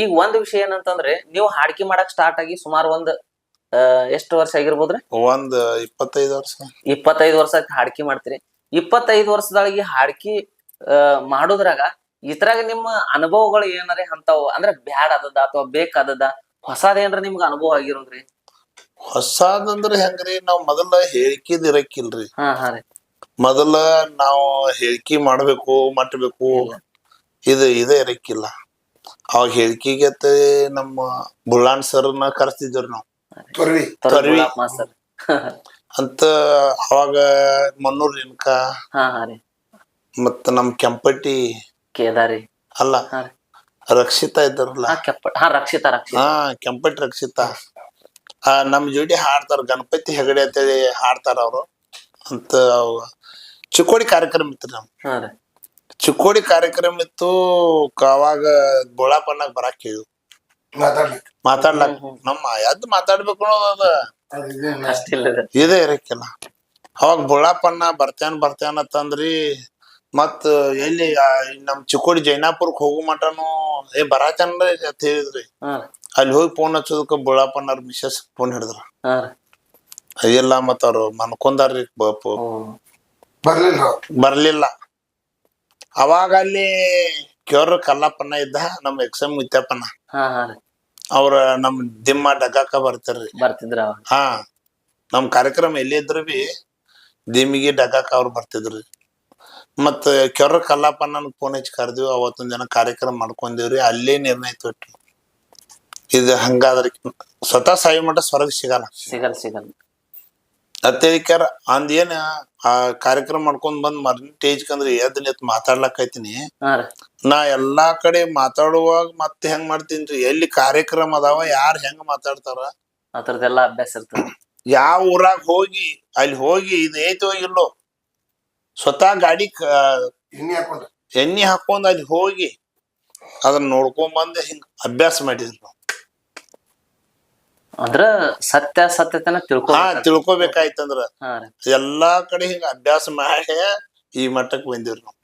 ಈಗ ಒಂದ್ ವಿಷಯ ಏನಂತಂದ್ರೆ ನೀವು ಹಾಡ್ಕಿ ಮಾಡಕ್ ಸ್ಟಾರ್ಟ್ ಆಗಿ ಸುಮಾರು ಒಂದ್ ಎಷ್ಟು ವರ್ಷ ಆಗಿರ್ಬೋದ್ರಿ? ಒಂದ್ ಇಪ್ಪತ್ತೈದು ವರ್ಷ. ಇಪ್ಪತ್ತೈದು ವರ್ಷ ಹಾಡಿಕೆ ಮಾಡ್ತೀರಿ. ಇಪ್ಪತ್ತೈದು ವರ್ಷದೊಳಗೆ ಹಾಡ್ಕಿ ಮಾಡೋದ್ರಾಗ ಇದ್ರಾಗ ನಿಮ್ಮ ಅನುಭವಗಳು ಏನಾರ ಅಂತಾವ? ಅಂದ್ರೆ ಬ್ಯಾಡ್ ಆದದ ಅಥವಾ ಬೇಕಾದದ ಹೊಸದೇನ್ರ ನಿಮ್ಗ ಅನುಭವ ಆಗಿರೋದ್ರಿ? ಹೊಸಾದಂದ್ರ ಹೆಂಗ್ರಿ ನಾವ್ ಮೊದಲ ಹೇಳಿಕೆದ್ ಇರಕಿಲ್ರಿ. ಹಾ ಹಾ ರೀ. ಮೊದಲ ನಾವು ಹೇಳಿಕೆ ಮಾಡ್ಬೇಕು ಮಟ್ಬೇಕು ಇದು ಇದೇ ಇರಕ್ಕಿಲ್ಲ ಅವಾಗ ಹೇಳಿಕೆಗೆ ನಮ್ಮ ಬುಳ್ಳಾಣ್ ಸರ್ನ ಕರೆಸ್ತಿದ್ರು ನಾವು. ತೊರ್ವಿ. ತೊರ್ವಿ. ಮಾಸ್ತರ್ ಅಂತ ಅವಾಗ ಮನ್ನೂರ್ ಜನಕ ಹಾ ಹಾ ರೀ. ಮತ್ತ ನಮ್ ಕೆಂಪಟ್ಟಿ ಕೇದಾರಿ. ಅಲ್ಲ ರಕ್ಷಿತಾ ಇದ್ದಾರಲ್ಲ. ಹಾ ಕೆಪ್ಪ ಹಾ ರಕ್ಷಿತಾ ರಕ್ಷಿತಾ. ಹಾ ಕೆಂಪಟ್ಟಿ ರಕ್ಷಿತಾ. ಆ ನಮ್ ಜೋಡಿ ಹಾಡ್ತಾರ ಗಣಪತಿ ಹೆಗಡೆ ಅಂತೇಳಿ ಹಾಡ್ತಾರ ಅವ್ರು. ಅಂತ ಅವ್ ಚಿಕ್ಕೋಡಿ ಕಾರ್ಯಕ್ರಮ ಇತ್ತು ನಮ್ ಹಾ ರೀ. ಚಿಕ್ಕೋಡಿ ಕಾರ್ಯಕ್ರಮ ಇತ್ತು ಕ- ಅವಾಗ ಬೋಳಾಪನ್ನಾಗ ಬರಾಕ್ ಕೇಳು ಮಾತಾಡ್ಲಿಕ್ಕೆ ಮಾತಾಡ್ಲಾಕ. ನಮ್ಮ ಎದ್ ಮಾತಾಡ್ಬೇಕು ಅನ್ನೋದು ಅದು. ಇದು. ಇರಕ್ಕಿಲ್ಲ ಅವಾಗ ಬುಳ್ಳಾಪನ್ನ ಬರ್ತೇನ್ ಬರ್ತೇನ ಅಂತಂದ್ರಿ ಮತ್ ಎಲ್ಲಿ ನಮ್ ಚಿಕ್ಕೋಡಿ ಜೈನಾಪುರಕ್ ಹೋಗು ಮಟನು ಏ ಬರಾಚನ್ರಿ ಅಂತ ಹೇಳಿದ್ರಿ. ಅಲ್ಲಿ ಹೋಗಿ ಫೋನ್ ಹಚ್ಚೋದಕ್ಕ ಬುಳ್ಳಾಪನ್ನವ್ರ ಮಿಸಸ್ ಫೋನ್ ಹಿಡಿದ್ರ. ಅಯ್ಯಲ್ಲ ಇಲ್ಲ ಮತ್ತ ಅವ್ರು ಮನ್ಕೊಂಡಾರ್ರಿ ಬಾಪು ಪ- ಬರ್ಲಿಲ್ಲ ಬರ್ಲಿಲ್ಲ. ಅವಾಗ ಅಲ್ಲಿ ಕ್ಯೂರ್ ಕಲ್ಲಪ್ಪನ ಇದ್ದ ನಮ್ ಎಕ್ಸಮ್ ಮುತ್ತಪ್ಪನ ಹಾ ಹಾ ರೀ. ಅವ್ರ ನಮ್ ದಿಮ್ಮ ಡಗಾಕ ಬರ್ತಾರ್ರಿ. ಬರ್ತಿದ್ರ ಅವಾಗ? ಹಾ ನಮ್ ಕಾರ್ಯಕ್ರಮ ಎಲ್ಲಿ ಇದ್ರು ಬಿ ದಿಮ್ಮಿಗೆ ಡಗಾಕ ಅವ್ರು ಬರ್ತಿದ್ರಿ. ಮತ್ತ ಕೆರ ಕಲ್ಲಪ್ಪ ನನ್ ಫೋನ್ ಹಚ್ಚಿ ಕರ್ದಿವಿ ಅವತ್ತೊಂದ್ ಜನ ಕಾರ್ಯಕ್ರಮ ಮಾಡ್ಕೊಂಡಿವ್ರಿ ಅಲ್ಲೇ ನಿರ್ಣಯ ತೊಟ್ರಿ. ಇದು ಹಂಗಾದ್ರೆ ಸ್ವತಃ ಸಾಯಿ ಮಠ ಸ್ವರ್ಗ ಸಿಗಲ್ಲ. ಸಿಗಲ್ ಸಿಗಲ್ ಅತ್ತೇಳಿಕ್ಯಾರ ಅಂದೇನ ಏನ್ ಆ ಕಾರ್ಯಕ್ರಮ ಮಾಡ್ಕೊಂಡ್ ಬಂದ್ ಮರ್ನಿ ಸ್ಟೇಜ್ ಕಂದ್ರೆ ಎದ್ ನಿಂತ್ ಮಾತಾಡ್ಲಕ್ಕೈತಿನಿ ನಾ ಎಲ್ಲಾ ಕಡೆ ಮಾತಾಡುವಾಗ ಮತ್ತೆ ಹೆಂಗ್ ಮಾಡ್ತೀನ್ರಿ ಎಲ್ಲಿ ಕಾರ್ಯಕ್ರಮ ಅದಾವ ಯಾರ್ ಹೆಂಗ್ ಮಾತಾಡ್ತಾರ? ಅದ್ರದ್ದೆಲ್ಲ ಅಭ್ಯಾಸ ಇರ್ತದ. ಯಾವ ಊರಾಗ ಹೋಗಿ ಅಲ್ಲಿ ಹೋಗಿ ಇದು ಐತೋ ಇಲ್ಲೋ ಸ್ವತಃ ಗಾಡಿ ಕ- ಎಣ್ಣೆ ಹಾಕೊಂಡ. ಎಣ್ಣೆ ಹಾಕೊಂಡ್ ಅಲ್ಲಿ ಹೋಗಿ ಅದನ್ನ ನೋಡ್ಕೊಂಡ್ ಬಂದ್ ಹಿಂಗ್ ಅಭ್ಯಾಸ ಮಾಡಿದ್ರು ನಾವು. ಅಂದ್ರ ಸತ್ಯ ಸತ್ಯತನ ತಿಳ್ಕೊ ಹಾ ತಿಳ್ಕೊಬೇಕಾಯ್ತಂದ್ರ. ಹಾ ಎಲ್ಲಾ ಕಡೆ ಹಿಂಗ ಅಭ್ಯಾಸ ಮಾಡಿ ಈ ಮಟ್ಟಕ್ ಬಂದಿವ್ರಿ ನಾವು.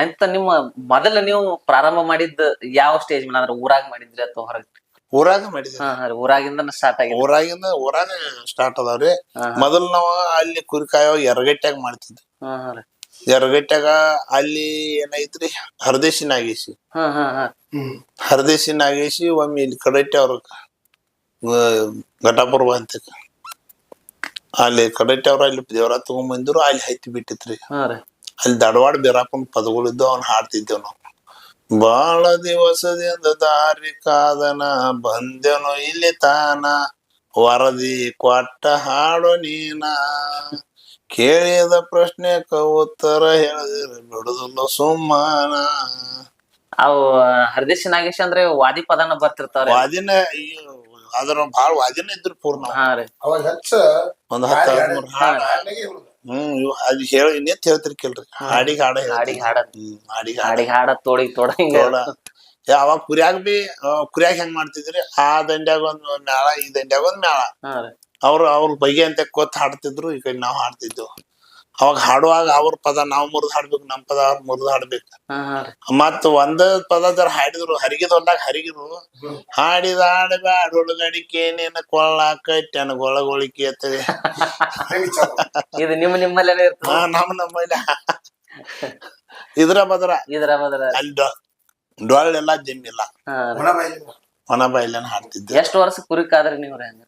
ಅಂತ ನಿಮ್ಮ ಮೊದಲ ನೀವು ಪ್ರಾರಂಭ ಮಾಡಿದ್ದ ಯಾವ ಸ್ಟೇಜ್ ಮೇಲೆ ಅಂದ್ರೆ ಊರಾಗ ಮಾಡಿದ್ರಿ ಅಥವಾ ಹೊರಗ್? ಊರಾಗ ಮಾಡಿದ್ರಿ ಹಾ ಹಾ ರೀ. ಊರಾಗಿಂದ ಸ್ಟಾರ್ಟ್ ಆಗಿ ಊರಾಗಿಂದ ಊರಾಗ ಸ್ಟಾರ್ಟ್ ಅದಾವ್ರಿ ಮೊದಲ್ ನಾವ ಅಲ್ಲಿ ಕುರಿಕಾಯೋ ಎರಗಟ್ಟ್ಯಾಗ ಮಾಡ್ತಿದ್ವಿ. ಎರಗಟ್ಟ್ಯಾಗ ಅಲ್ಲಿ ಏನೈತ್ರಿ? ಹರದೇಶಿ ನಾಗೇಶಿ. ಹಾ ಹಾ ಹಾ. ಹ್ಮ್. ಹರದೇಶಿ ನಾಗೇಶಿ ಒಮ್ಮೆ ಇಲ್ಲಿ ಕಡಟ್ಟೆ ಅವ್ರ ಘಟಾಪುರ ಅಂತ ಅಲ್ಲಿ ಕಡಟ್ಟೆ ಅವ್ರ ಅಲ್ಲಿ ದೇವರ ತಗೊಂಡ್ ಬಂದಿರು ಅಲ್ಲಿ ಹತ್ತಿ ಬಿಟ್ಟಿತ್ರಿ. ಅಲ್ಲಿ ದಡವಾಡ ಬೇರಾಪನ್ ಪದಗಳಿದ್ದು ಅವ್ನ ಹಾಡ್ತಿದ್ದೇವ್ ನಾವು. ಬಾಳ ದಿವಸದಿಂದ ದಾರಿ ಕಾದನ ಬಂದೆನು ಇಲ್ಲಿ ತಾನ. ವರದಿ ಕೊಟ್ಟ ಹಾಡು ನೀನ. ಕೇಳಿದ ಪ್ರಶ್ನೆ ಉತ್ತರ ಹೇಳಿದ್ರೆ ಬಿಡುದಿಲ್ಲ ಸುಮ್ಮನ. ಅವು ಹರಿದೇಶ್ ನಾಗೇಶ್ ಅಂದ್ರೆ ವಾದಿ ಪದನ ಬರ್ತಿರ್ತಾವ ವಾದಿನ ಅದ್ರ ಬಾಳ ವಾದಿನ ಇದ್ರು ಪೂರ್ಣ. ಅವಾಗ ಹೆಚ್ಚ ಒಂದ್ ಹತ್ತ ಹದಿಮೂರ್ ಹಾಡ್. ಹ್ಮ್ ಇವ್ ಅದ್ ಹೇಳಿ ಇನ್ನೇತ್ ಹೇಳ್ತಿರ್ಕಿಲ್ರಿ ಹಾಡಿಗೆ ಹಾಡ ಹಾಡಿಗೆ ಹಾಡ ಹಾಡಿಗೆ ಹಾಡ ಹಾಡಿಗೆ ಹಾಡ ತೋಡಿಗೆ ತೋಡ ಹಿಂಗ. ಅವಾಗ ಕುರಿಯಾಗ ಬಿ ಕುರಿಯಾಗ ಹೆಂಗ್ ಮಾಡ್ತಿದ್ರಿ? ಆ ದಂಡ್ಯಾಗ ಒಂದ್ ಮೇಳ ಈ ದಂಡ್ಯಾಗ ಒಂದ್ ಮೇಳ ಅವ್ರು ಅವ್ರ ಬಗೆ ಅಂತ ಕೊತ್ ಹಾಡ್ತಿದ್ರು ಈ ಕಡೆ ನಾವ್ ಹಾಡ್ತಿದ್ವು ಅವಾಗ ಹಾಡುವಾಗ ಅವ್ರ ಪದ ನಾವ್ ಮುರಿದ್ ಹಾಡ್ಬೇಕು ನಮ್ ಪದ ಅವ್ರ ಮುರಿದ್ ಹಾಡ್ಬೇಕು. ಮತ್ ಒಂದ ಪದ ಜರ ಹಾಡಿದ್ರು ಹರಿಗಿದ ಹೊಲ್ದಾಗ ಹರಿಗಿದ್ರು. ಹಾಡಿದ ಹಾಡಬ್ಯಾಡ ಹುಡುಗಡಿಕೆ ನೀನ ಕೊಳ್ಳಾಕೈತೆನ ಗೊಳಗೊಳಿಕೆ ಅತ್ತದೆ. ಇದು ನಿಮ್ಮ ನಿಮ್ಮಲ್ಲೇ ಇರ್ತದ. ಹಾ ನಮ್ ನಮ್ಮಲ್ಲ. ಇದ್ರ ಬದ್ರ ಇದ್ರ ಬದ್ರ ಅಲ್ಲಿ ಡೊ- ಡೊಳ್ಳೆಲ್ಲ ಜಮ್ಮಿಲ್ಲ ಒಣ ಬಾಯಿಲಿ. ಒಣ ಬಾಯಿಲೇನ ಹಾಡ್ತಿದ್ದೆ. ಎಷ್ಟು ವರ್ಷ ಕುರಿ ಕಾದ್ರಿ ನೀವ್ರಿ ಹಂಗ?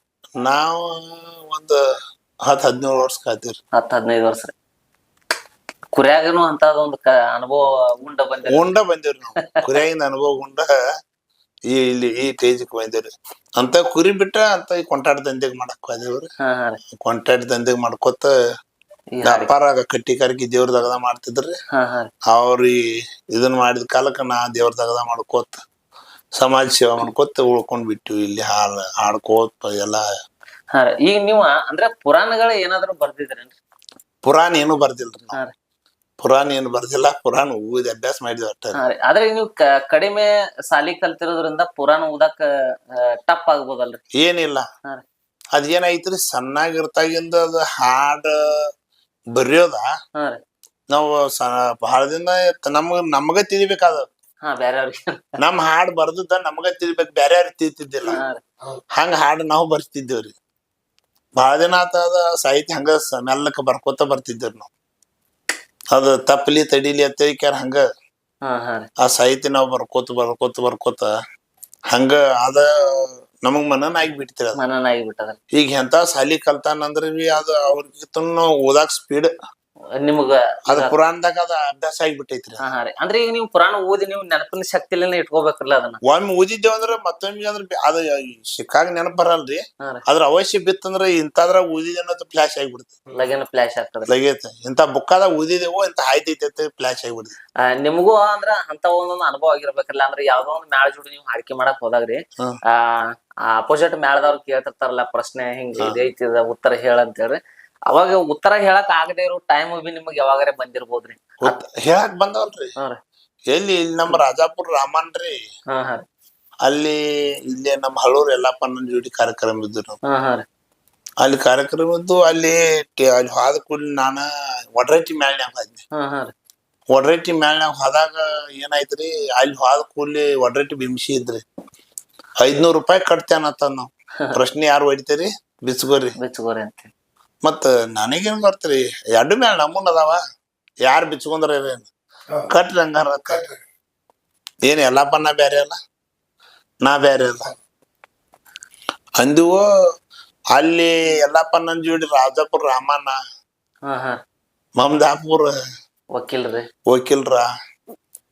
ನಾವು ಒಂದ್ ಹತ್ತು ಹದಿನೇಳು ವರ್ಷ ಕಾಯ್ತೀವ್ರಿ ಹತ್ತು ಹದಿನೈದು ವರ್ಷ ರೀ. ಕುರಿಯಾಗನು ಅಂತ ಒಂದು ಅನುಭವ ಉಂಡ ಬಂದಿರಿ ಉಂಡ ಬಂದಿವ್ರಿ ನಾವು. ಕುರಿಯಾಗಿಂದ ಅನುಭವ ಉಂಡ ಈ ಇಲ್ಲಿ ಈ ಸ್ಟೇಜಿಗೆ ಬಂದಿವ್ರಿ. ಅಂತ ಕುರಿ ಬಿಟ್ಟ ಅಂತ ಈ ಕೊಂಟಾಟ ದಂಧೆಗೆ ಮಾಡಕ್ ಬಂದೇವ್ರಿ. ಕೊಂಟಾಡ ಕೊಂಟಾಟ ದಂಧೆಗ್ ಮಾಡ್ಕೊತ ವ್ಯಾಪಾರ ಕಟ್ಟಿ ಕರ್ಕಿ ದೇವ್ರ ದಗದ ಮಾಡ್ತಿದ್ರಿ ಅವ್ರ ಈ ಇದನ್ನ ಮಾಡಿದ ಕಾಲಕ್ಕ ನಾ ದೇವ್ರ ದಗದ ಮಾಡ್ಕೋತ ಸಮಾಜ ಸೇವೆ ಮಾಡ್ಕೋತ ಉಳ್ಕೊಂಡ್ ಬಿಟ್ಟು ಇಲ್ಲಿ ಹಾಲ್ ಹಾಡ್ಕೋತ ಎಲ್ಲಾ. ಈಗ ನೀವು ಅಂದ್ರೆ ಪುರಾಣಗಳು ಏನಾದ್ರು ಬರ್ದಿದ್ರೇನ್ರಿ? ಪುರಾಣ ಏನು ಬರ್ದಿಲ್ರಿ ಪುರಾಣ ಏನು ಬರ್ದಿಲ್ಲ ಪುರಾಣ ಓದಿ ಅಭ್ಯಾಸ ಮಾಡಿದ್ವಿ ಅಷ್ಟ. ಹಾ ರೀ. ಆದ್ರೆ ನೀವು ಕ- ಕಡಿಮೆ ಸಾಲಿ ಕಲ್ತಿರೋದ್ರಿಂದ ಪುರಾಣ ಓದಾಕ ಟಪ್ ಆಗ್ಬೋದಲ್ರಿ? ಏನಿಲ್ಲ. ಹಾ ರೀ. ಅದ್ ಏನೈತ್ರಿ ಸಣ್ಣಾಗಿರ್ತಾಗಿಂದ ಅದು ಹಾಡ ಬರೆಯೋದ ಹಾ ರೀ. ನಾವು ಸ ಬಹಳ ದಿನ ನಮ್ಗ ನಮಗ ತಿಳಿಬೇಕಾದ. ಹಾ ನಮ್ ಹಾಡ್ ಬರ್ದಿದ್ದ ನಮಗ ತಿಳಿಬೇಕು ಬ್ಯಾರೆ ಯಾರು ತಿಳಿತಿದ್ದಿಲ್ಲ. ಹಾ ರೀ. ಹಂಗ ಹಾಡ್ ನಾವು ಬರ್ತಿದ್ದೇವ್ರಿ. ಬಹಳ ದಿನ ಆತ ಸಾಹಿತ್ಯ ಹಂಗ ಸ- ಮೆಲ್ಲಕ ಬರ್ಕೋತ ಬರ್ತಿದ್ದೇವ್ರಿ ನಾವು. ಅದ ತಪ್ಪಲಿ ತಡಿಲಿ ಅಂತ ಹೇಳ್ಕ್ಯಾರ ಹಂಗ. ಹಾ ಹಾ ರೀ. ಆ ಸಾಹಿತ್ಯ ನಾವು ಬರ್ಕೋತ ಬರ್ಕೋತ ಬರ್ಕೋತ ಹಂಗ ಅದ ನಮಗ್ ಮನನ ಆಗಿ ಬಿಡ್ತಿರ ಮನನ ಆಗಿಬಿಟ್ಟದ ಈಗ ಎಂತ ಸಾಲಿ ಕಲ್ತಾನಂದ್ರ ಬಿ ಅದ ಅವ್ರಿಗಿಂತ ಓದಾಕ್ ಸ್ಪೀಡ್ ನಿಮಗ ಅದ ಪುರಾಣದಾಗ ಅದ ಅಭ್ಯಾಸ ಆಗಿಬಿಟ್ಟೈತ್ರಿ. ಹಾ ರೀ. ಅಂದ್ರೆ ಈಗ ನೀವು ಪುರಾಣ ಓದಿ ನೀವು ನೆನಪಿನ ಶಕ್ತಿಲೇನೆ ಇಟ್ಕೋಬೇಕಲ್ಲ ಅದನ್ನ? ಒಮ್ಮೆ ಓದಿದ್ದೇವ ಅಂದ್ರ ಮತ್ತೊಮ್ಮೆ ಅಂದ್ರ ಅದ ಸಿಕ್ಕಾಗ ನೆನಪ್ ಬರಲ್ರಿ. ಅದ್ರ ಅವಶ್ಯ ಬಿತ್ತಂದ್ರ ಇಂತಾದ್ರಾಗ ಓದಿದೆ ಅನ್ನೋದು ಫ್ಲಾಶ್ ಆಗಿಬಿಡುತ್ತೆ. ಲಗೇನ ಫ್ಲಾಶ್ ಆಗ್ತದೆ. ಲಗೇತ್. ಇಂತ ಬುಕ್ಕಾದಾಗ ಓದಿದೆವು ಇಂತ ಆಯ್ತೈತೆ ಅಂತ ಫ್ಲಾಶ್ ಆಗಿಬಿಡುತ್ತೆ. ನಿಮಗೂ ಅಂದ್ರ ಅಂತ ಒಂದೊಂದು ಅನುಭವ ಆಗಿರ್ಬೇಕಲ್ಲ ಅಂದ್ರೆ ಯಾವ್ದೋ ಒಂದು ಮ್ಯಾಳ ಜೋಡಿ ನೀವು ಹಾಡಿಕೆ ಮಾಡಕ್ ಹೋದಾಗ್ರಿ. ಆ ಅಪೋಸಿಟ್ ಮ್ಯಾಳದವ್ರು ಕೇಳ್ತಿರ್ತಾರಲ್ಲ ಪ್ರಶ್ನೆ ಹಿಂಗ ಇದೈತಿ ಇದ ಉತ್ತರ ಹೇಳ ಅಂತ ಹೇಳ್ರಿ ಅವಾಗ ಉತ್ತರ ಹೇಳಕ್ ಆಗದೆ ಇರೋ ಟೈಮ್ ಬಿ ನಿಮಗ್ ಯಾವಾಗಾರೆ ಬಂದಿರ್ಬೋದ್ರಿ. ಹೇಳಕ್ ಬಂದವಲ್ರಿ. ಎಲ್ಲಿ ಇಲ್ಲಿ ನಮ್ಮ ರಾಜಾಪುರ ರಾಮನ್ ರೀ ಹಾ ಹಾ ಅಲ್ಲಿ ಇಲ್ಲೇ ನಮ್ ಹಳೂರ್ ಎಲ್ಲಪ್ಪನ ಜೋಡಿ ಕಾರ್ಯಕ್ರಮ ಇದ್ರು ಅಲ್ಲಿ ಕಾರ್ಯಕ್ರಮ ಇದ್ದು ಅಲ್ಲಿ ಅಲ್ಲಿ ಹೋದ ಕೂಡಲಿ ನಾನ ಒಡ್ರೈಟಿ ಮ್ಯಾಲ್ನ್ಯಾಗ ಹೋದ್ನಿ. ಹಾ ಹಾ ರೀ. ಒಡ್ರೈಟಿ ಮ್ಯಾಲ್ನ್ಯಾಗ ಹೋದಾಗ ಏನಾಯ್ತ್ರಿ ಅಲ್ಲಿ ಹೋದ ಕೂಲಿ ಒಡ್ರೈಟಿ ಬಿಮ್ಸಿ ಇದ್ರಿ. ಐದ್ನೂರ್ ರೂಪಾಯಿ ಕಟ್ತೇನತ್ತ ನಾವ್. ಪ್ರಶ್ನೆ ಯಾರು ಹೊಡಿತೀರಿ? ಬಿಚ್ಕೋರಿ ಬಿಚ್ಚಗೋರಿ ಅಂತ ಮತ್ತ ನನಗೇನು ಬರ್ತ್ರಿ ಎರಡು ಮೇಲೆ ನಮ್ಮನ್ನ ಅದಾವ ಯಾರ್ ಬಿಚ್ಕೊಂಡ್ರ ಏನ್ ಕಟ್ರಿ ಹಂಗಾರ. ಏನ್ ಎಲ್ಲಪ್ಪ ನಾ ಬ್ಯಾರೆ ಅಲ್ಲ? ನಾ ಬೇರೆ ಅಲ್ಲ. ಅಂದಿವು ಅಲ್ಲಿ ಎಲ್ಲಪ್ಪ ನನ್ ಜೋಡಿ ರಾಜಾಪುರ ರಾಮಣ್ಣ ಹಾ ಹಾ. ಮಮದಾಪುರ ವಕೀಲ್ರಿ ವಕೀಲ್ರ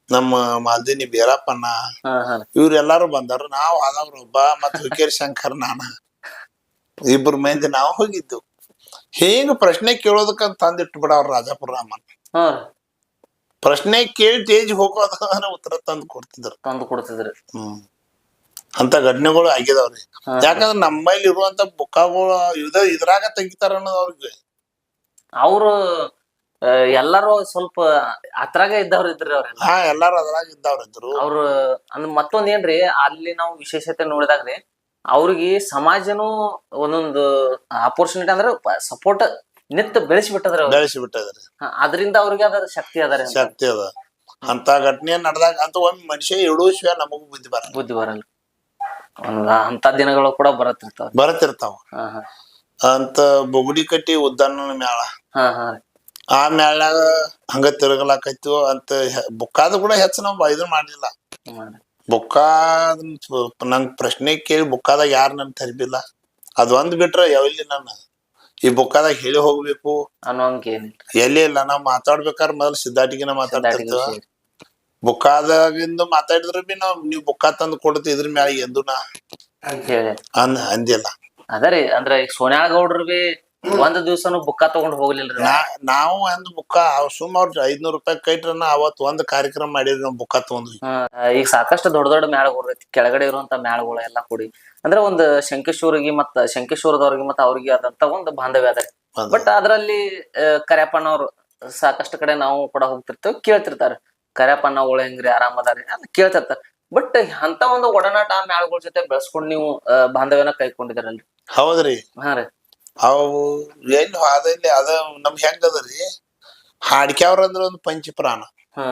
ನಮ್ಮ ಮಾಲ್ದಿನಿ ಬೀರಪ್ಪಣ್ಣ ಹಾ ಹಾ. ರೀ ಇವ್ರ ಎಲ್ಲಾರು ಬಂದಾರ. ನಾವು ಆದವ್ರ ಒಬ್ಬ ಮತ್ ಹುಕೇರ್ ಶಂಕರ್ ನಾನ. ಇಬ್ರು ಮಂದಿ ನಾವು ಹೋಗಿದ್ದು ಹೇಗ ಪ್ರಶ್ನೆ ಕೇಳೋದಕ್ಕಂತ ತಂದಿಟ್ಟು ಬಿಡವ್ರ ರಾಜಾಪುರ ರಾಮನ್. ಪ್ರಶ್ನೆ ಕೇಳಿ ತೇಜ್ ಹೋಗೋದ ಉತ್ತರ ತಂದು ಕೊಡ್ತಿದ್ರು. ತಂದು ಕೊಡ್ತಿದ್ರು. ಹ್ಮ್. ಅಂತ ಘಟನೆಗಳು ಆಗಿದಾವ್ರಿ ಯಾಕಂದ್ರೆ ನಮ್ಮಲ್ಲಿ ಇರುವಂತ ಬುಕ್ಕಗಳು ಇದ ಇದ್ರಾಗ ತೆಗಿತಾರ ಅನ್ನೋದು ಅವ್ರಿಗೆ. ಅವ್ರು ಎಲ್ಲಾರು ಸ್ವಲ್ಪ ಅದ್ರಾಗ ಇದ್ದವ್ರು ಇದ್ರಿ ಅವ್ರೆಲ್ಲ ಹಾ ಎಲ್ಲಾರು ಅದ್ರಾಗ ಇದ್ದವ್ರಿದ್ರು ಅವ್ರು ಅಂದ್ರೆ ಮತ್ತೊಂದ್ ಏನ್ರಿ ಅಲ್ಲಿ ನಾವು ವಿಶೇಷತೆ ನೋಡಿದಾಗ್ರಿ ಅವ್ರಿಗೆ ಸಮಾಜನೂ ಒಂದೊಂದು ಅಪರ್ಚುನಿಟಿ ಅಂದ್ರೆ ಸಪೋರ್ಟ್ ನಿತ್ ಬೆಳೆಸಿ ಬಿಟ್ಟದ್ರಿ ಅವ್ರು. ಬೆಳೆಸಿ ಬಿಟ್ಟದ್ರಿ ಅದರಿಂದ ಅವ್ರಿಗೆ ಅದ ಶಕ್ತಿ ಅದಾರೆ ಶಕ್ತಿ ಅದ. ಅಂತ ಘಟನೆ ನಡೆದಾಗ ಅಂತ ಒಂದ್ ಮನುಷ್ಯ ಎಡುವಿಶ್ವ ನಮಗೂ ಬುದ್ಧಿ ಬರ ಬುದ್ಧಿ ಬರಲ್ಲ. ಒಂದ್ ಅಂತ ದಿನಗಳು ಕೂಡ ಬರತ್ತಿರ್ತಾವ. ಹಾ ಅಂತ ಬೊಗುಡಿ ಕಟ್ಟಿ ಉದ್ದಾನ ಹಾ ಆ ಮ್ಯಾಳ್ಯಾಗ ಹಂಗ ತಿರುಗಲಾಕೈತು ಅಂತ ಬುಕ್ಕಾದ ಕೂಡ ಹೆಚ್ಚು ನಾವು ಇದನ್ ಮಾಡ್ಲಿಲ್ಲ. ಬುಕ್ಕಾದ ನಂಗೆ ಪ್ರಶ್ನೆ ಕೇಳಿ ಬುಕ್ಕಾದಾಗ ಯಾರು ನನ್ನ ತರಿಬಿಲ್ಲ. ಅದು ಒಂದು ಬಿಟ್ರೆ ಯಾವಲ್ಲಿ ನನ್ನ ಈ ಬುಕ್ಕಾದಾಗ ಹೇಳಿ ಹೋಗ್ಬೇಕು? ಎಲ್ಲಿ ಇಲ್ಲ? ನಾವು ಮಾತಾಡ್ಬೇಕಾದ್ರೆ ಮೊದಲು ಸಿದ್ಧಾಟಿಗಿನ ಮಾತಾಡ್ತಿರ್ತೇವ. ಬುಕ್ಕಾದಾಗಿಂದ ಮಾತಾಡಿದ್ರ ಬಿ ನಾವ್ ನೀವು ಬುಕ್ಕಾ ತಂದು ಕೊಡ್ತಿ ಇದ್ರ ಮ್ಯಾಲ ಎಂದು ನಾ ಅಂದಿಲ್ಲ. ಅದರಿ ಅಂದ್ರೆ ಈಗ ಸೋನ್ಯಾಳ ಗೌಡ್ರು ಬಿ ಒಂದ್ ದಿವ್ಸನು ಬುಕ್ಕ ತಗೊಂಡ್ ಹೋಗ್ಲಿಲ್ರಿ ನಾವು ಒಂದ್ ಬುಕ್ಕ ಸುಮಾರು ಅವ್ರ ಐದ್ನೂರ್ ರೂಪಾಯಿ ಕೈಟ್ರ ಅವತ್ ಒಂದ್ ಕಾರ್ಯಕ್ರಮ ಮಾಡಿದ್ರಿ ನಾವ್ ಬುಕ್ಕ ತಗೊಂಡ್ವಿ. ಈಗ ಸಾಕಷ್ಟು ದೊಡ್ಡ ದೊಡ್ಡ ಮ್ಯಾಳಗಳು ಕೆಳಗಡೆ ಇರುವಂತ ಮ್ಯಾಳಗಳು ಎಲ್ಲಾ ಕೂಡಿ. ಅಂದ್ರೆ ಒಂದ್ ಶಂಕೇಶ್ವರಿಗೆ ಮತ್ತ ಶಂಕೇಶ್ವರದವ್ರಿಗೆ ಮತ್ತ ಅವ್ರಿಗೆ ಆದಂತ ಒಂದ್ ಬಾಂಧವ್ಯ ಅದ ಬಟ್ ಅದ್ರಲ್ಲಿ ಕರ್ಯಪ್ಪನವ್ರು ಸಾಕಷ್ಟು ಕಡೆ ನಾವು ಕೂಡ ಹೋಗ್ತಿರ್ತೇವೆ ಕೇಳ್ತಿರ್ತಾರೆ. ಕರ್ಯಪ್ಪನ ಒಳ ಹೆಂಗ್ರಿ ಆರಾಮದಾರಿ ಅಂತ ಕೇಳ್ತಿರ್ತಾರೆ. ಬಟ್ ಅಂತ ಒಂದು ಒಡನಾಟ ಆ ಮ್ಯಾಳಗಳ ಜೊತೆ ಬೆಳೆಸ್ಕೊಂಡು ನೀವು ಬಾಂಧವ್ಯನ ಕೈಕೊಂಡಿದಾರಲ್ರಿ ಹೌದ್ರಿ. ಹಾ ರೀ. ಅವು ಎಲ್ಲಿ ಹಾದಲ್ಲಿ ಅದ ನಮ್ ಹೆಂಗದ್ರಿ ಅದರಿ ಹಾಡ್ಕ್ಯಾವ್ರ ಅಂದ್ರ ಒಂದು ಪಂಚ ಪ್ರಾಣ ಹಾ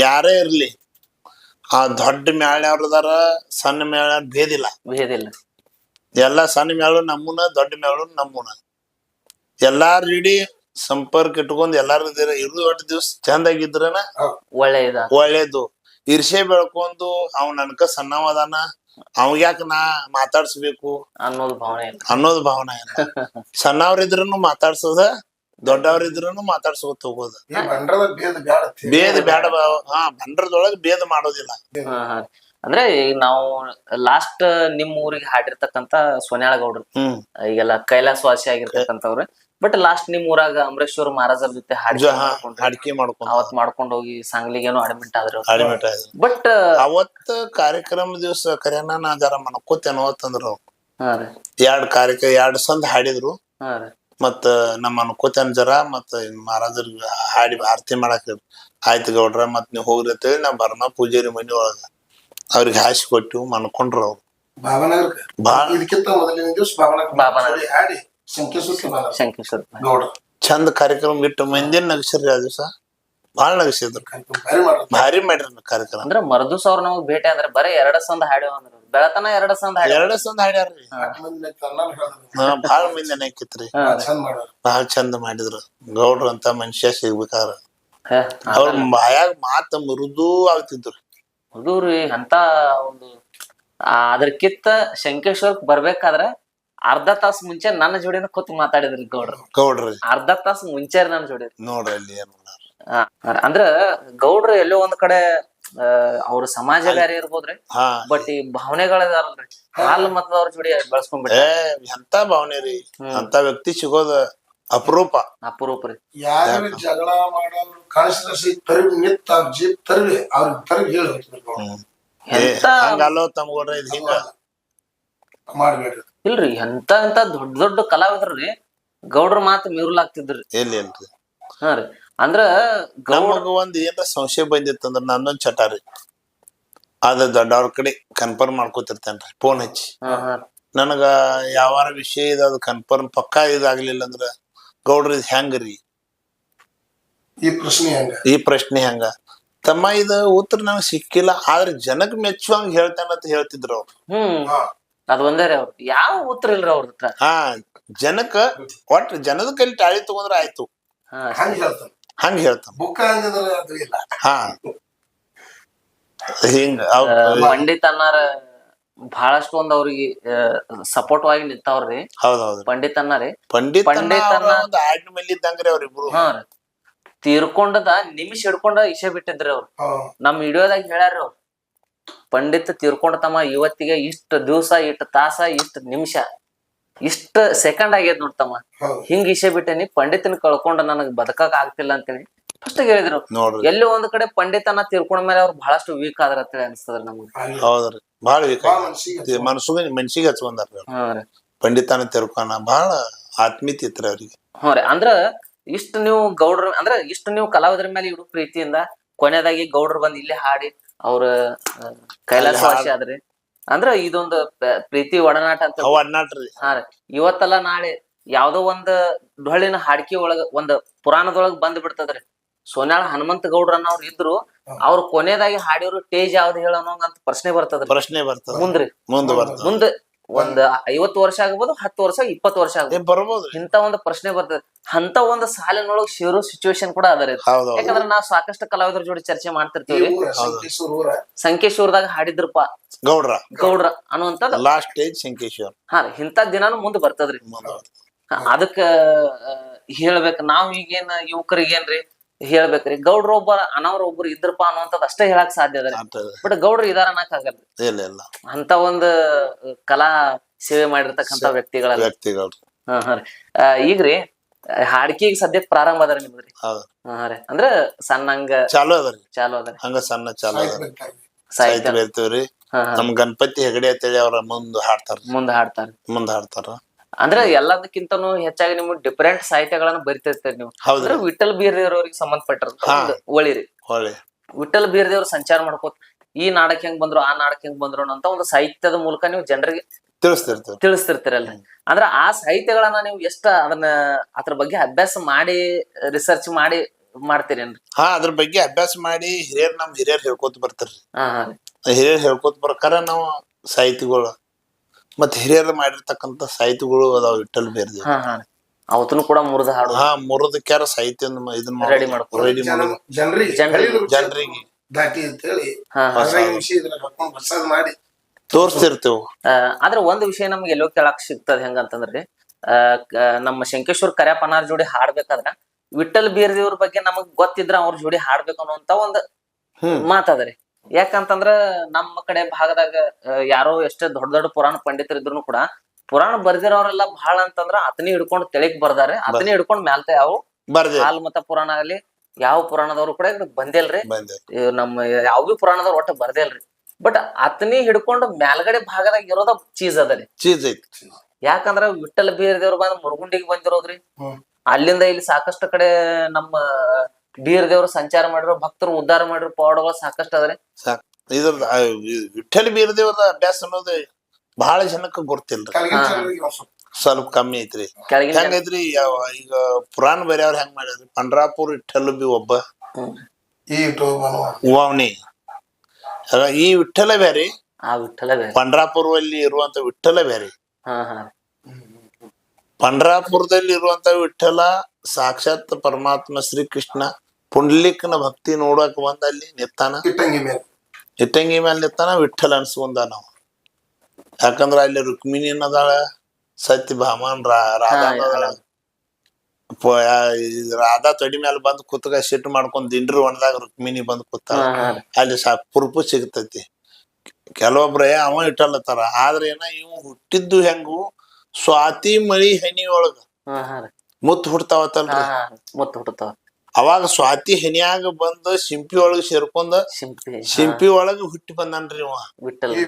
ಯಾರೇ ಇರ್ಲಿ ಆ ದೊಡ್ಡ ಮ್ಯಾಳ್ಯಾವ್ರದಾರ ಸಣ್ಣ ಮ್ಯಾಳ ಭೇದಿಲ್ಲ ಭೇದಿಲ್ಲ ಎಲ್ಲಾ ಸಣ್ಣ ಮ್ಯಾಳು ನಮ್ಮೂನ ದೊಡ್ಡ ಮ್ಯಾಳು ನಮ್ಮನ. ಎಲ್ಲಾರ ಇಡೀ ಸಂಪರ್ಕ ಇಟ್ಕೊಂಡ್ ಎಲ್ಲಾರು ಇರು ಒಟ್ಟು ದಿವ್ಸ ಚಂದಾಗಿದ್ರನ ಒಳ್ಳೇದು. ಇರ್ಷೆ ಬೆಳ್ಕೊಂಡು ಅವ್ ನನ್ಕ ಸಣ್ಣವ ಅದಾನ. ಅವ್ ಯಾಕ ನಾ ಮಾತಾಡ್ಸ್ಬೇಕು? ಅನ್ನೋದು ಭಾವನೆ ಅನ್ನೋದು ಭಾವನೆ ಏನ ಸಣ್ಣವ್ರಿದ್ರು ಮಾತಾಡ್ಸೋದ ದೊಡ್ಡವ್ರಿದ್ರು ಮಾತಾಡ್ಸ್ಕೊತ ಹೋಗೋದು. ಬೇದ ಬ್ಯಾಡ ಹಾ ಬಂಡ್ರದೊಳಗ ಬೇದ ಮಾಡೋದಿಲ್ಲ. ಹಾ ಹಾ ಅಂದ್ರೆ ಈಗ ನಾವು ಲಾಸ್ಟ್ ನಿಮ್ ಊರಿಗೆ ಹಾಡಿರ್ತಕ್ಕಂತ ಸೋನ್ಯಾಳ ಗೌಡ್ರು ಈಗೆಲ್ಲ ಕೈಲಾಸವಾಸಿ ಆಗಿರ್ತಕ್ಕಂಥವ್ರು. ಬಟ್ ಲಾಸ್ಟ್ ನಿಮ್ ಊರಾಗ ಅಮರೇಶ್ವರ ಮಹಾರಾಜರ ಜೊತೆ ಹಾಡಿ ಮಾಡ್ಕೊಂಡು ಅವತ್ ಮಾಡ್ಕೊಂಡು ಹೋಗಿ ಸಾಂಗ್ಲಿಗೇನು ಅಡ್ಮಿಟ್ ಆದ್ರು. ಬಟ್ ಅವತ್ತ ಕಾರ್ಯಕ್ರಮ ದಿವಸ ಕರೆನ ನಾ ಜರ ಮನ್ಕೋತೇನೋ ಅಂತಂದ್ರು. ಎರಡ್ ಕಾರ್ಯಕ್ರಮ ಎರಡ್ ಸಂದ್ ಹಾಡಿದ್ರು. ಮತ್ತ ನಮ್ಮ ಅನ್ಕೋತೇನ್ ಜರ ಮತ್ತ ಮಹಾರಾಜರ್ ಹಾಡಿ ಆರತಿ ಮಾಡಾಕ ಆಯ್ತು ಗೌಡ್ರ. ಮತ್ ನೀವ್ ಹೋಗ್ರಿ ಅಂತೇಳಿ ನಾ ಬರ್ಮ ಪೂಜಾರಿ ಮನಿ ಒಳಗ. ಅವ್ರಿಗೆ ಹಾಸಿ ಕೊಟ್ಟು ಮನ್ಕೊಂಡ್ರು ಅವ್ರು. ಭಾವನಗರಕ್ಕೆ ಬಾಳ ಇದಕ್ಕಿಂತ ಮೊದಲಿನ ದಿವಸ ಭಾವನಗರ ಭಾವನಗರ. ಸರಿ, ಹಾಡಿ. ಸಂಕೇಶ್ವರಕ್ಕೆ ಬಂದ ಶಂಕೇಶ್ವರ ಗೌಡ ಚಂದ ಕಾರ್ಯಕ್ರಮ ಬಿಟ್ಟು ಮಂದಿನ ನಗಸರ್ರಿ ಆ ದಿವಸ. ಬಾಳ ನಗಸಿದ್ರು. ಭಾರಿ ಮಾಡ್ರಿ ಭಾರಿ ಮಾಡ್ರಿ ಕಾರ್ಯಕ್ರಮ. ಅಂದ್ರ ಮರ್ದುಸ್ ಅವ್ರ ನಮಗ್ ಭೇಟಿ ಅಂದ್ರೆ ಬರೀ ಎರಡ ಸಂದ ಹಾಡ್ಯಾವ ಅಂದ್ರ. ಬೆಳತನ ಎರಡ ಸಂದ ಹಾಡ್ಯಾವ. ಎರಡ ಸಂದ ಹಾಡ್ಯಾರ್ರಿ ಬಹಳ ಬಹಳ ಹಾ, ಬಾಳ ಮಂದಿ ನೆನಕಿತ್ರಿ. ಚಂದ ಚಂದ ಮಾಡಿದ್ರು. ಗೌಡ್ರು ಅಂತ ಮನುಷ್ಯ ಸಿಗ್ಬೇಕಾರ ಹೇ, ಅವ್ರ ಬಾಯಾಗ ಮಾತ ಮೃದು ಆಗ್ತಿದ್ರು. ಹುಡುಗ್ರಿ ಅಂತ ಒಂದು ಆ, ಶಂಕೇಶ್ವರಕ್ ಬರ್ಬೇಕಾದ್ರ ಅರ್ಧ ತಾಸ್ ಮುಂಚೆ ನನ್ನ ಜೋಡಿನ ಕೂತ್ ಮಾತಾಡಿದ್ರಿ ಗೌಡ್ರು. ಗೌಡ್ರಿ. ಅರ್ಧ ತಾಸ್ ಮುಂಚೆ ನನ್ನ ಜೋಡಿ. ನೋಡ್ರಿ ಅಲ್ಲಿ ಅಂದ್ರ ಗೌಡ್ರು ಎಲ್ಲೋ ಒಂದ್ ಕಡೆ ಅವ್ರ ಸಮಾಜಗಾರಿ ಇರ್ಬೋದ್ರಿ. ಬಟ್ ಈ ಭಾವನೆಗಳಿದಾರಲ್ರಿ ಹಾಲು ಮತದವ್ರ ಜೋಡಿ ಬೆಳೆಸ್ಕೊಂಡ್ಬಿಟ್ಟ ಏ ಎಂತ ಭಾವನೆ ರೀ. ಅಂತ ವ್ಯಕ್ತಿ ಸಿಗೋದ ಅಪರೂಪ. ಅಪರೂಪ ರೀ. ಯಾರು ಜಗಳ ಮಾಡೋರು ಕಳಿಸಿದ ತರಬಿ ನಿತ್ತ ಅವ್ರ ಜೀಪ್ ತರ್ವಿ ಅವ್ರ ತರ್ಗ ಹೇಳಿ ಹೋಗ್ತಿದ್ರು ಹ್ಮ್. ಏ ಎಂತ ಹಂಗಲ್ಲೋ ತಮ್ಗೋಡ್ರ ಇದ್ ಹಿಂಗ. ಮಾಡ್ಬೇಡ್ರಿ. ಇಲ್ರಿ ಎಂತ ಎಂತ ದೊಡ್ಡ ದೊಡ್ಡ ಕಲಾವಿದ್ರಿ ಗೌಡ್ರ ಮಾತು ಮೀರ್ಲಾಗ್ತಿದ್ರಿ ಎಲ್ಲಿ ಇಲ್ರಿ ಹಾ ರೀ. ಅಂದ್ರ ಗೌಡ್ ನಮಗ ಒಂದ್ ಏನ್ರ ಸಂಶಯ ಬಂದಿತ್ತಂದ್ರ ನನ್ನೊಂದ್ ಚಟ ರೀ. ಅದ ದೊಡ್ಡವ್ರ ಕಡೆ ಕನ್ಫರ್ಮ್ ಮಾಡ್ಕೊತಿರ್ತೇನ್ರಿ ಫೋನ್ ಹಚ್ಚಿ. ನನಗ ಯಾವಾರ ವಿಷಯ ಇದ ಅದು ಕನ್ಫರ್ಮ್ ಪಕ್ಕಾ ಇದಾಗ್ಲಿಲ್ಲ ಅಂದ್ರ ಗೌಡ್ರ ಹೆಂಗ ಹೆಂಗ್ರಿ? ಈ ಪ್ರಶ್ನೆ ಹೆಂಗ? ಈ ಪ್ರಶ್ನೆ ಹೆಂಗ? ತಮ್ಮ ಇದ ಉತ್ತರ ನನಗ್ ಸಿಕ್ಕಿಲ್ಲ ಆದ್ರೆ ಜನಕ್ ಮೆಚ್ಚುವಂಗ್ ಹೇಳ್ತಾನಂತ ಹೇಳ್ತಿದ್ರು ಅವ್ರು. ಹ್ಮ್. ಅದು ಅದ್ ಒಂದೇ ರೀ ಅವ್ರ. ಯಾವ ಉತ್ತರ ಇಲ್ರಿ ಅವ್ರ ಹತ್ರ? ಹಾ ಜನಕ್ಕ ಒಟ್ ಜನದ ಕೈ ಟಾಳಿ ತಗೊಂಡ್ರ ಆಯ್ತು. ಹಾ. ಹಂಗ ಹೇಳ್ತಾನ. ಹಂಗ ಹೇಳ್ತಾನ. ಬುಕ್ಕ ಹಂಗಂದ್ರೆ ಅದು ಇಲ್ಲ. ಹಾ. ಹಿಂಗ ಅವ್- ಪಂಡಿತ್ ಅನ್ನಾರ ಬಹಳಷ್ಟು ಒಂದ್ ಅವ್ರಿಗೆ ಸಪೋರ್ಟ್ ಆಗಿ ನಿಂತಾವ್ರಿ ಪಂಡಿತ ಪಂಡಿತ್ ಅನ್ನಾರಿ ಪಂಡಿತ್ ಪಂಡಿತ್ ಒಂದು ಆಡ್ ಮೇಲೆ ಇದ್ದಂಗ್ರಿ ಅವ್ರಿಬ್ರು ಹಾ ರೀ. ತೀರ್ಕೊಂಡದ ನಿಮಿಷ ಹಿಡ್ಕೊಂಡ ಇಶೆ ಬಿಟ್ಟಿದ್ರಿ ಅವ್ರು. ನಮ್ ವಿಡಿಯೋದಾಗ ಹೇಳ್ಯಾರ ಅವ್ರು. ಪಂಡಿತ್ ತೀರ್ಕೊಂಡ ತಮ್ಮ ಇವತ್ತಿಗೆ ಇಷ್ಟ ದಿವಸ ಇಷ್ಟ ತಾಸ ಇಷ್ಟ ನಿಮಿಷ ಇಷ್ಟ ಸೆಕೆಂಡ್ ಆಗ್ಯದ ನೋಡ್ತಮ್ಮ ಹಿಂಗ್ ಇಶೆ ಬಿಟ್ಟೇನಿ ಪಂಡಿತನ ಕಳ್ಕೊಂಡ ನನಗ್ ಬದಕಕ್ ಆಗ್ತಿಲ್ಲ ಅಂತೇಳಿ. ಫಸ್ಟ್ ಹೇಳಿದ್ರು. ನೋಡ್ರಿ. ಎಲ್ಲಿ ಒಂದ್ ಕಡೆ ಪಂಡಿತನ ತಿರ್ಕೊಂಡ ಮೇಲೆ ಅವ್ರು ಬಹಳಷ್ಟು ವೀಕ್ ಆದ್ರ ಅಂತ ಅನ್ಸ್ತದ್ರ ನಮ್ಗೆ. ಹೌದ್ರಿ. ಬಾಳ ವೀಕ್ ಮನ್ಸಿಗೆ ಮನ್ಸಿಗೆ ಹಚ್ಕೊಂಡಾರ ಪಂಡಿತನ ತಿರ್ಕೋಣ ಬಹಳ ತಿರ್ಕೋನ ಬಾಳ ಆತ್ಮೀಯತೆ ಇತ್ರಿ ಅವ್ರಿಗೆ. ಹ್ಞೂ ರೀ. ಅಂದ್ರ ಇಷ್ಟ ನೀವು ಗೌಡ್ರ ಅಂದ್ರ ಇಷ್ಟ ನೀವು ಕಲಾವಿದ್ರ ಮೇಲೆ ಇವ್ರು ಪ್ರೀತಿಯಿಂದ ಕೊನೆದಾಗಿ ಗೌಡ್ರ ಬಂದ್ ಇಲ್ಲೇ ಹಾಡಿ ಅವ್ರ ಕೈಲಾಸವಾಸಿ ಆದ್ರಿ. ಅಂದ್ರ ಇದೊಂದು ಪ- ಪ್ರೀತಿ ಒಡನಾಟ ಅಂತ ಅವ ಅನ್ನಾಟ್ರಿ ಹಾ ರೀ. ಇವತ್ತಲ್ಲ ನಾಳೆ ಯಾವ್ದೋ ಒಂದ್ ಡೊಳ್ಳಿನ ಹಾಡ್ಕಿ ಒಳಗ ಒಂದ್ ಪುರಾಣದೊಳಗ್ ಬಂದ್ ಬಿಡ್ತದ್ರಿ ಸೋನ್ಯಾಳ ಹನುಮಂತ ಗೌಡ್ರ ಅನ್ನೋರ್ ಇದ್ರು ಅವ್ರು ಕೊನೆದಾಗಿ ಹಾಡಿರೋ ಟೇಜ್ ಯಾವ್ದು ಹೇಳೋನಂತ ಪ್ರಶ್ನೆ ಬರ್ತದ ಪ್ರಶ್ನೆ ಬರ್ತದ. ಮುಂದ್ರಿ. ಮುಂದ್ ಬರ್ತದ. ಮುಂದ್ ಒಂದ್ ಐವತ್ತು ವರ್ಷ ಆಗ್ಬೋದು ಹತ್ತು ವರ್ಷ ಇಪ್ಪತ್ತು ವರ್ಷ ಆಗ್ಬೋದು. ಇಂತ ಒಂದು ಪ್ರಶ್ನೆ ಬರ್ತದೆ. ಅಂತ ಒಂದು ಸಾಲಿನೊಳಗ್ ಸೇರೋ ಸಿಚುವೇಶನ್ ಕೂಡ ಅದ ರೀ ಯಾಕಂದ್ರೆ ಹೌದ್ ಯಾಕಂದ್ರ ನಾವ್ ಸಾಕಷ್ಟು ಕಲಾವಿದರ ಜೋಡಿ ಚರ್ಚೆ ಮಾಡ್ತಿರ್ತೀವಿ ಸಂಕೇಶ್ವರದಾಗ ಹಾಡಿದ್ರಪ್ಪ. ಗೌಡ್ರ. ಗೌಡ್ರ ಅನ್ನುವಂಥದ್ದು. ಲಾಸ್ಟ್ ಸ್ಟೇಜ್ ಸಂಕೇಶ್ವರ್ ಹಾ ಇಂತ ಇಂಥ ದಿನಾನು ಮುಂದೆ ಬರ್ತದ್ರಿ. ಅದಕ್ಕ ಹೇಳ್ಬೇಕು. ನಾವು ನಾವ್ ಈಗೇನ್ ಯುವಕರಿಗೇನ್ರಿ? ಹೇಳ್ಬೇಕ್ರಿ. ಗೌಡ್ರ ಒಬ್ಬ ಅನಾವ್ರ ಒಬ್ರು ಇದ್ರಪ್ಪ ಅನ್ನುವಂಥದ್ದು ಅಷ್ಟೇ ಹೇಳಕ್ ಸಾಧ್ಯ ಅದ ಬಟ್ ಗೌಡ್ರು ಇದಾರ ಅನ್ನಕ್ ಆಗಲ್ಲ. ಇಲ್ಲ ಇಲ್ಲ. ಅಂತ ಒಂದು ಕಲಾ ಸೇವೆ ಮಾಡಿರ್ತಕ್ಕಂತ ವ್ಯಕ್ತಿಗಳ. ವ್ಯಕ್ತಿಗಳು ಈಗ್ರಿ ಹಾಡ್ಕಿಗ್ ಸದ್ಯಕ್ ಪ್ರಾರಂಭ ಅದಾರ ನಿಮ್ದ್ರಿ ರೀ. ಅಂದ್ರ ಸಣ್ಣಂಗ ಚಾಲು ಅದರಿ ಚಾಲು ಅದ ಹಂಗ ಸಣ್ಣ ಚಾಲೂ ಅದ. ಸಾಹಿತ್ಯ ಸಾಹಿತ್ಯ ಹಾ ಹಾ. ನಮ್ ಗಣಪತಿ ಹೆಗಡೆ ಅಂತೇಳಿ ಅವ್ರ ಮುಂದ್ ಹಾಡ್ತಾರ ಮುಂದ್ ಹಾಡ್ತಾರ ಮುಂದ್ ಹಾಡ್ತಾರ. ಅಂದ್ರೆ ಎಲ್ಲದಕ್ಕಿಂತನೂ ಹೆಚ್ಚಾಗಿ ನೀವು ಡಿಫರೆಂಟ್ ಸಾಹಿತ್ಯಗಳನ್ನ ಬರಿತಿರ್ತೀರಿ ನೀವು. ಹೌದ್ರಿ ಅಂದ್ರೆ ವಿಠಲ್ ಬೀರ್ದೇವ್ರವ್ರಿಗೆ ಸಂಬಂಧಪಟ್ಟಿರ ಹಾ. ಒಳಿರಿ ವಿಟಲ್ ವಿಠಲ್ ಬೀರ್ದೇವ್ರ ಸಂಚಾರ ಮಾಡ್ಕೋತ ಈ ನಾಡಕ್ ಹೆಂಗ್ ಬಂದ್ರು ಆ ನಾಡಕ್ ಹೆಂಗ್ ಬಂದ್ರು ಅಂತ ಒಂದು ಸಾಹಿತ್ಯದ ಮೂಲಕ ನೀವು ಜನರಿಗೆ ತಿಳಿಸ್ತಿರ್ತೀರ. ತಿಳಿಸ್ತಿರ್ತೀರಲ್ಲ ಅಂದ್ರ ಆ ಸಾಹಿತ್ಯಗಳನ್ನ ನೀವು ಎಷ್ಟ ಅದನ್ನ ಅದ್ರ ಬಗ್ಗೆ ಅಭ್ಯಾಸ ಮಾಡಿ ರಿಸರ್ಚ್ ಮಾಡಿ ಮಾಡ್ತೀರೇನ್ರಿ? ಹಾ ಅದ್ರ ಬಗ್ಗೆ ಅಭ್ಯಾಸ ಮಾಡಿ ಹಿರಿಯರ್ ನಮ್ ಹಿರಿಯರ್ ಹೇಳ್ಕೊತ ಬರ್ತಾರ್ರಿ. ಹಾ ಹಿರಿಯರ್ ಹೇಳ್ಕೊತ ಪ್ರಕಾರ ನಾವು ಸಾಹಿತಿಗಳು ಮತ್ ಹಿರಿಯರ್ ಮಾಡಿರ್ತಕ್ಕಂತ ಸಾಹಿತ್ಯಗಳು ಅದಾವ ವಿಠಲ್ ಬೇರ್ದಿ ಹಾ ಹಾ. ಕೂಡ ಮುರಿದ ಹಾಡು. ಹಾ ಮುರದಕ್ಯಾರ ಸಾಹಿತ್ಯ ಇದನ್ನ. ರೆಡಿ ಜನ ಮಾಡೋದು. ಜನರಿಗೆ ಜನರಿಗೆ- ದಾಟಿ ಅಂತೇಳಿ ಮಾಡಿ ತೋರಿಸ್ತಿರ್ತೇವ್. ಆ, ಆದ್ರೆ ಒಂದ್ ವಿಷಯ ನಮ್ಗೆ ಎಲ್ಲೋ ಕೇಳಕ್ ಸಿಗ್ತದ ಹೆಂಗಂತಂದ್ರಿ ಆ, ಕ- ನಮ್ಮ ಶಂಕೇಶ್ವರ್ ಕರ್ಯಾಪನಾರ್ ಜೋಡಿ ಹಾಡ್ಬೇಕಾದ್ರ ವಿಠಲ್ ಬೀರ್ದೇವ್ರ ಬಗ್ಗೆ ನಮಗ್ ಗೊತ್ತಿದ್ರ ಅವ್ರ ಜೋಡಿ ಹಾಡ್ಬೇಕು ಅನ್ನುವಂತ ಒಂದ್ ಹ್ಮ್. ಮಾತದ್ರಿ ಯಾಕಂತಂದ್ರ ನಮ್ಮ ಕಡೆ ಭಾಗದಾಗ ಯಾರೋ ಎಷ್ಟೇ ದೊಡ್ಡ ದೊಡ್ಡ ಪುರಾಣ ಪಂಡಿತರು ಇದ್ರು ಕೂಡ ಪುರಾಣ ಬರ್ದಿರೋರೆಲ್ಲ ಬಹಳ ಅಂತಂದ್ರ ಅತನಿ ಹಿಡ್ಕೊಂಡು ತೆಳಿಗ್ ಬರ್ದಾರೆ. ಅತನಿ ಹಿಡ್ಕೊಂಡ್ ಮ್ಯಾಲ್ತ ಯಾವ ಹಾಲ್ ಮತ ಪುರಾಣ ಆಗ್ಲಿ ಯಾವ ಪುರಾಣದವ್ರು ಕೂಡ ಬಂದಿಲ್ರಿ. ಬಂದೆ ನಮ್ಮ ಯಾವ ಬಿ ಪುರಾಣದವ್ರು ಒಟ್ಟ ಬರ್ದಿಲ್ರಿ. ಬಟ್ ಅತನಿ ಹಿಡ್ಕೊಂಡು ಮ್ಯಾಲ್ಗಡೆ ಭಾಗದಾಗ ಇರೋದ ಚೀಸ್ ಅದ ಚೀಸ್ ಐತಿ. ಯಾಕಂದ್ರ ವಿಠಲ್ ಬೀರ್ದೇವ್ರು ಬಂದ್ ಮುರುಗುಂಡಿಗೆ ಬಂದಿರೋದ್ರಿ. ಅಲ್ಲಿಂದ ಇಲ್ಲಿ ಸಾಕಷ್ಟು ಕಡೆ ನಮ್ಮ ಬೀರ್ ದೇವರು ಸಂಚಾರ ಮಾಡಿರೋ ಭಕ್ತರು ಉದ್ಧಾರ ಮಾಡಿರೋ ಪವಾಡಗಳು ಸಾಕಷ್ಟು ಅದ್ರಿ ಸಾಕ್. ಇದ್ರದ ಆ, ವಿ- ವಿಠ್ಠಲ ಬೀರದೇವರ ಅಭ್ಯಾಸ ಅನ್ನೋದು ಬಹಳ ಜನಕ್ಕೆ ಗೊತ್ತಿಲ್ರಿ. ಒಂದ್ ಸ್ವಲ್ಪ ಕಮ್ಮಿ ಐತ್ರಿ. ಕೆಳಗಿನ ಹೆಂಗೈತ್ರಿ ಯಾವ ಈಗ ಪುರಾಣ ಬೇರೆಯವ್ರ ಹೆಂಗ್ ಮಾಡ್ಯಾರಿ ಪಂಡ್ರಾಪುರ್ ವಿಠಲ್ ಬಿ ಒಬ್ಬ. ಈ ಈ ವಿಠ್ಠಲ ಬೇರೆ. ಆ ವಿಠಲ ಬೇರೆ. ಪಂಡ್ರಾಪುರದಲ್ಲಿ ಇರುವಂತ ವಿಠಲ ಬೇರೆ. ಹಾ ಹಾ. ಪಂಡ್ರಾಪುರದಲ್ಲಿ ಇರುವಂತ ವಿಠಲ ಸಾಕ್ಷಾತ್ ಪರಮಾತ್ಮ ಶ್ರೀಕೃಷ್ಣ. ಪುಂಡ್ಲಿಕ್ನ ಭಕ್ತಿ ನೋಡಕ್ ಬಂದ ಅಲ್ಲಿ ನಿತ್ತಾನ? ಇಟ್ಟಂಗಿ ಮೇಲೆ ಇಟ್ಟಂಗಿ ಮೇಲೆ ನಿತ್ತಾನ ವಿಠಲ್ ಅನ್ಸ್ಕೊಂಡ ನಾವು. ಯಾಕಂದ್ರ ಅಲ್ಲಿ ರುಕ್ಮಿಣಿ ಅನ್ನದಾಳ ಸತ್ಯ ಭಾಮನ್ ರಾಧಾ ರಾಧಾ ತೊಡಿ ಮೇಲೆ ಬಂದ್ ಕುತ್ಕ ಸಿಟ್ಟು ಮಾಡ್ಕೊಂಡ್ ದಿಂಡ್ರಿ ಒಣದಾಗ ರುಕ್ಮಿಣಿ ಬಂದ್ ಕೂತ. ಅಲ್ಲಿ ಸಾ ಕುರುಪು ಸಿಗ್ತೈತಿ. ಕೆಲವೊಬ್ರ ಅವ ಇಟ್ಟಲ್ಲತ್ತಾರ ಆದ್ರೆ ಏನ ಇವ್ ಹುಟ್ಟಿದ್ದು ಹೆಂಗು ಸ್ವಾತಿ ಮಳಿ ಹನಿ ಒಳಗ. ಮುತ್ ಹುಡ್ತಾವತ್ತಲ್ರಿ. ಹಾ ಹಾ ಮುತ್ತ ಹುಟ್ಟತಾವ ಅವಾಗ ಸ್ವಾತಿ ಹೆನ್ಯಾಗ ಬಂದು ಸಿಂಪಿ ಒಳಗ ಸೇರ್ಕೊಂಡ ಸಿಂಪಿ ಒಳಗ ಹುಟ್ಟಿ ಬಂದಾನ್ರಿ ಇವ. ವಿಠಲ್